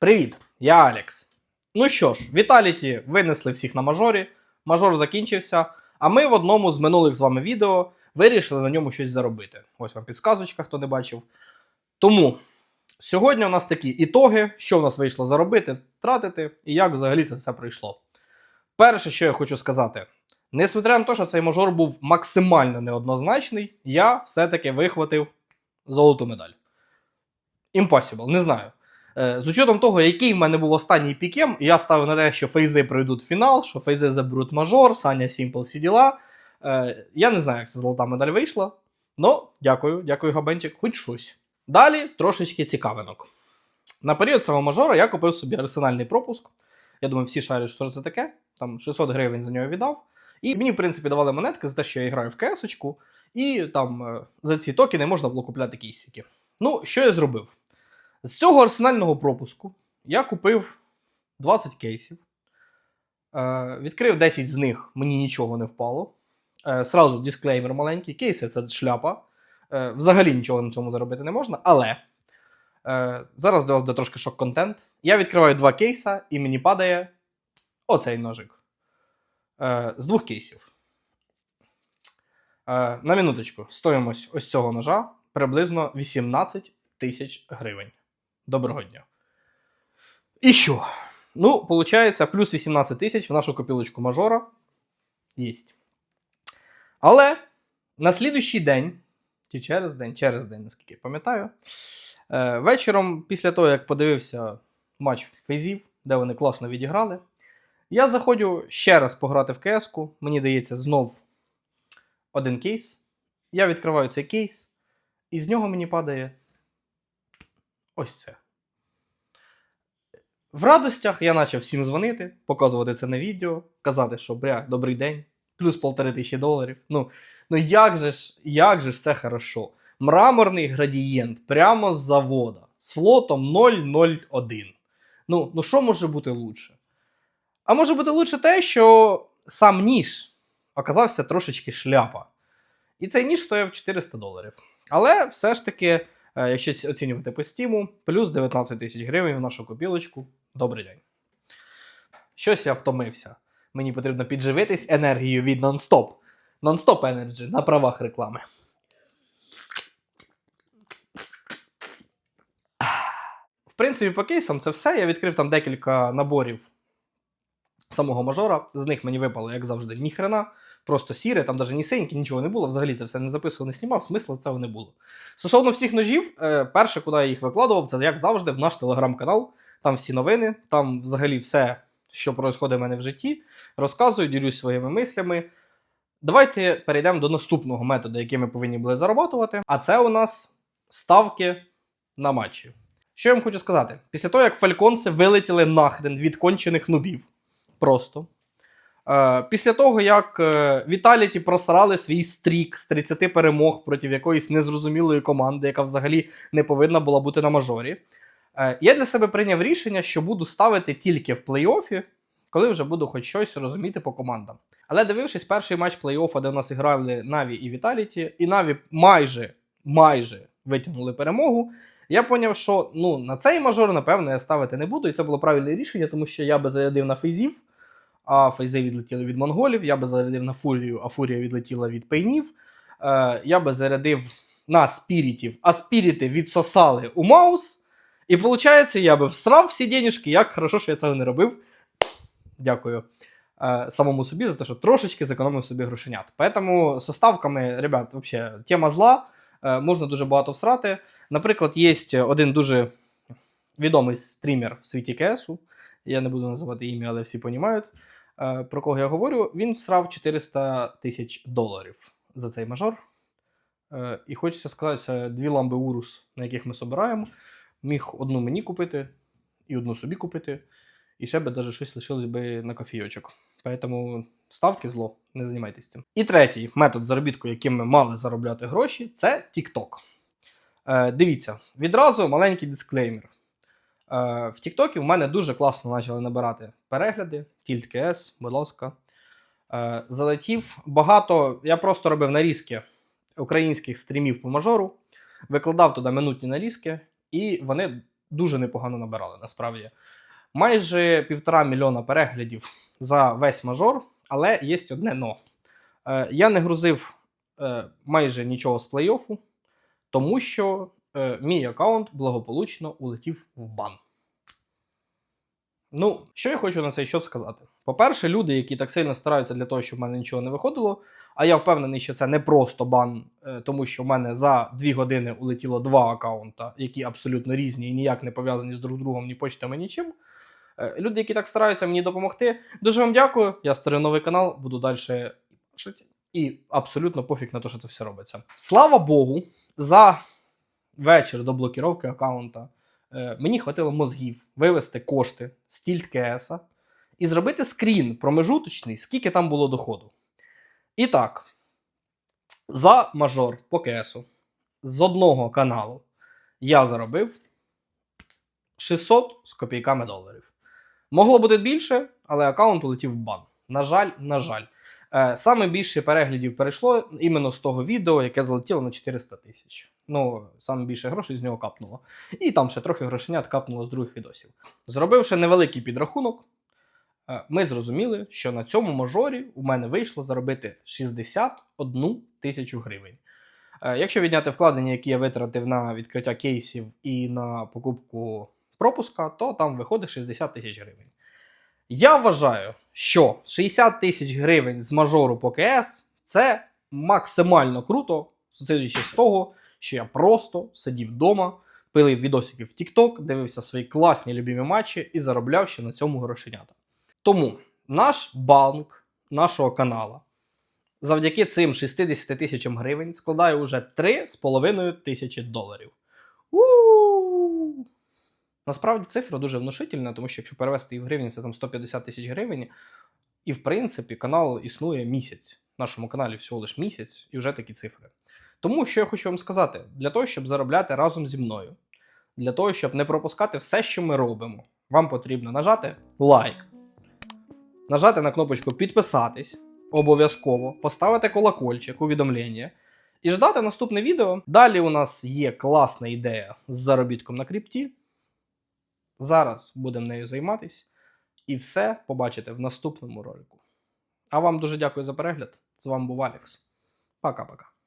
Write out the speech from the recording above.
Привіт, я Алекс. Ну що ж, Віталіті винесли всіх на мажорі, мажор закінчився, а ми в одному з минулих з вами відео вирішили на ньому щось заробити. Ось вам підсказочка, хто не бачив. Тому сьогодні у нас такі ітоги, що в нас вийшло заробити, втратити і як взагалі це все пройшло. Перше, що я хочу сказати, несмотря на те, що цей мажор був максимально неоднозначний, я все-таки вихватив золоту медаль. Impossible, не знаю. Е, З учетом того, який в мене був останній пікем, я ставив на те, що фейзи пройдуть фінал, що фейзи заберуть мажор, Саня Сімпл, всі діла. Е, Я не знаю, як ця золота медаль вийшла. Ну, дякую, дякую, Габенчик, хоч щось. Далі трошечки цікавинок. На період цього мажора я купив собі арсенальний пропуск. Я думаю, всі шарять, що це таке. Там 600 гривень за нього віддав. І мені, в принципі, давали монетки за те, що я граю в КС-очку, і там е, за ці токени можна було купляти кейсики. Ну, що я зробив? З цього арсенального пропуску я купив 20 кейсів. Е, відкрив 10 з них, мені нічого не впало. Е, сразу дисклеймер маленький. Кейси це шляпа. Е, взагалі нічого на цьому заробити не можна. Але зараз для вас буде трошки шок-контент. Я відкриваю два кейса, і мені падає оцей ножик. З двох кейсів. На минуточку, стоїмось ось цього ножа приблизно 18 тисяч гривень. Доброго дня. І що? Ну, виходить, плюс 18 тисяч в нашу копілочку мажора. Єсть. Але на слідуючий день, чи через день, через день, наскільки я пам'ятаю, е, вечором, після того, як подивився матч фейзів, де вони класно відіграли, я заходжу ще раз пограти в КС-ку. Мені дається знов один кейс. Я відкриваю цей кейс, і з нього мені падає ось це. В радостях я почав всім дзвонити, показувати це на відео, казати, що бля, добрий день, плюс полтори тисячі доларів. Ну, ну як же ж, як же ж це хорошо. Мраморний градієнт прямо з завода з флотом 001. Ну, ну що може бути лучше? А може бути лучше те, що сам ніж оказався трошечки шляпа. І цей ніж стояв 400 доларів. Але все ж таки, якщо оцінювати по стіму, плюс 19 тисяч гривень в нашу копілочку. Добрий день. Щось я втомився. Мені потрібно підживитись енергією від нон-стоп. Нон-стоп Energy на правах реклами. В принципі, по кейсам це все. Я відкрив там декілька наборів самого мажора. З них мені випало, як завжди, ніхрена. Просто сіре, там навіть ні синьки, нічого не було. Взагалі це все не записував, не знімав, смисла цього не було. Стосовно всіх ножів, е, перше, куди я їх викладував, це як завжди, в наш телеграм-канал. Там всі новини, там взагалі все, що відбувається в мене в житті. Розказую, ділюсь своїми мислями. Давайте перейдемо до наступного методу, який ми повинні були зарабатувати. А це у нас ставки на матчі. Що я вам хочу сказати? Після того, як фальконси вилетіли нахрен від кончених нубів. Просто. Е, після того, як е, Віталіті просрали свій стрік з 30 перемог проти якоїсь незрозумілої команди, яка взагалі не повинна була бути на мажорі, е, я для себе прийняв рішення, що буду ставити тільки в плей-офі, коли вже буду хоч щось розуміти по командам. Але дивившись перший матч плей-оффа, де у нас грали Наві і Віталіті, і Наві майже майже витягнули перемогу. Я поняв, що ну, на цей мажор, напевно, я ставити не буду, і це було правильне рішення, тому що я би зарядив на фейзів, а фейзи відлетіли від монголів, я би зарядив на фурію, а фурія відлетіла від пейнів. Е, я би зарядив на спірітів, а спіріти відсосали у маус. І виходить, я би всрав всі денежки, як хорошо, що я цього не робив. Дякую е, самому собі за те, що трошечки зекономив собі грошенят. Поэтому со ставками, ребят, вообще, тема зла, е, можна дуже багато всрати. Наприклад, є один дуже відомий стрімер в світі КСу. Я не буду називати ім'я, але всі розуміють, е, про кого я говорю. Він всрав 400 тисяч доларів за цей мажор. Е, І хочеться сказати, це дві ламби Урус, на яких ми собираємо. Міг одну мені купити і одну собі купити. І ще би навіть щось лишилось би на кофійочок. Поэтому ставки зло, не займайтесь цим. І третій метод заробітку, яким ми мали заробляти гроші, це TikTok. Е, дивіться, відразу маленький дисклеймер. Е, в TikTok в мене дуже класно почали набирати перегляди, тільт КС, будь ласка. Е, залетів багато. Я просто робив нарізки українських стрімів по мажору, викладав туди минутні нарізки, і вони дуже непогано набирали, насправді. Майже півтора мільйона переглядів за весь мажор, але є одне но. Е, я не грузив майже нічого з плей-оффу, тому що е, мій аккаунт благополучно улетів в бан. Ну, що я хочу на цей счет сказати? По-перше, люди, які так сильно стараються для того, щоб в мене нічого не виходило, а я впевнений, що це не просто бан, е, тому що в мене за дві години улетіло два аккаунта, які абсолютно різні і ніяк не пов'язані з друг другом, ні почтами, нічим. Е, Люди, які так стараються мені допомогти, дуже вам дякую. Я створив новий канал, буду далі. І абсолютно пофіг на те, що це все робиться. Слава Богу, за вечір до блокіровки аккаунта е, мені хватило мозгів вивести кошти з тільт КС і зробити скрін промежуточний, скільки там було доходу. І так, за мажор по КСу з одного каналу я заробив 600 з копійками доларів. Могло бути більше, але аккаунт улетів в бан. На жаль, на жаль. Е, Саме більше переглядів перейшло іменно з того відео, яке залетіло на 400 тисяч. Ну, саме більше грошей з нього капнуло. І там ще трохи грошенят капнуло з других відосів. Зробивши невеликий підрахунок, е, ми зрозуміли, що на цьому мажорі у мене вийшло заробити 61 тисячу гривень. Е, Якщо відняти вкладення, які я витратив на відкриття кейсів і на покупку пропуска, то там виходить 60 тисяч гривень. Я вважаю, що 60 тисяч гривень з мажору по КС це максимально круто, судячи з того, що я просто сидів вдома, пилив відосики в TikTok, дивився свої класні любимі матчі і заробляв ще на цьому грошенята. Тому наш банк нашого канала завдяки цим 60 тисячам гривень складає уже 3,5 тисячі доларів. у Насправді цифра дуже внушительна, тому що якщо перевести її в гривні, це там 150 тисяч гривень. І в принципі канал існує місяць. В нашому каналі всього лише місяць, і вже такі цифри. Тому що я хочу вам сказати: для того, щоб заробляти разом зі мною, для того, щоб не пропускати все, що ми робимо, вам потрібно нажати лайк, нажати на кнопочку підписатись, обов'язково, поставити колокольчик, увідомлення і ждати наступне відео. Далі у нас є класна ідея з заробітком на крипті. Зараз будемо нею займатися. І все побачите в наступному ролику. А вам дуже дякую за перегляд. З вами був Алекс. Пока-пока.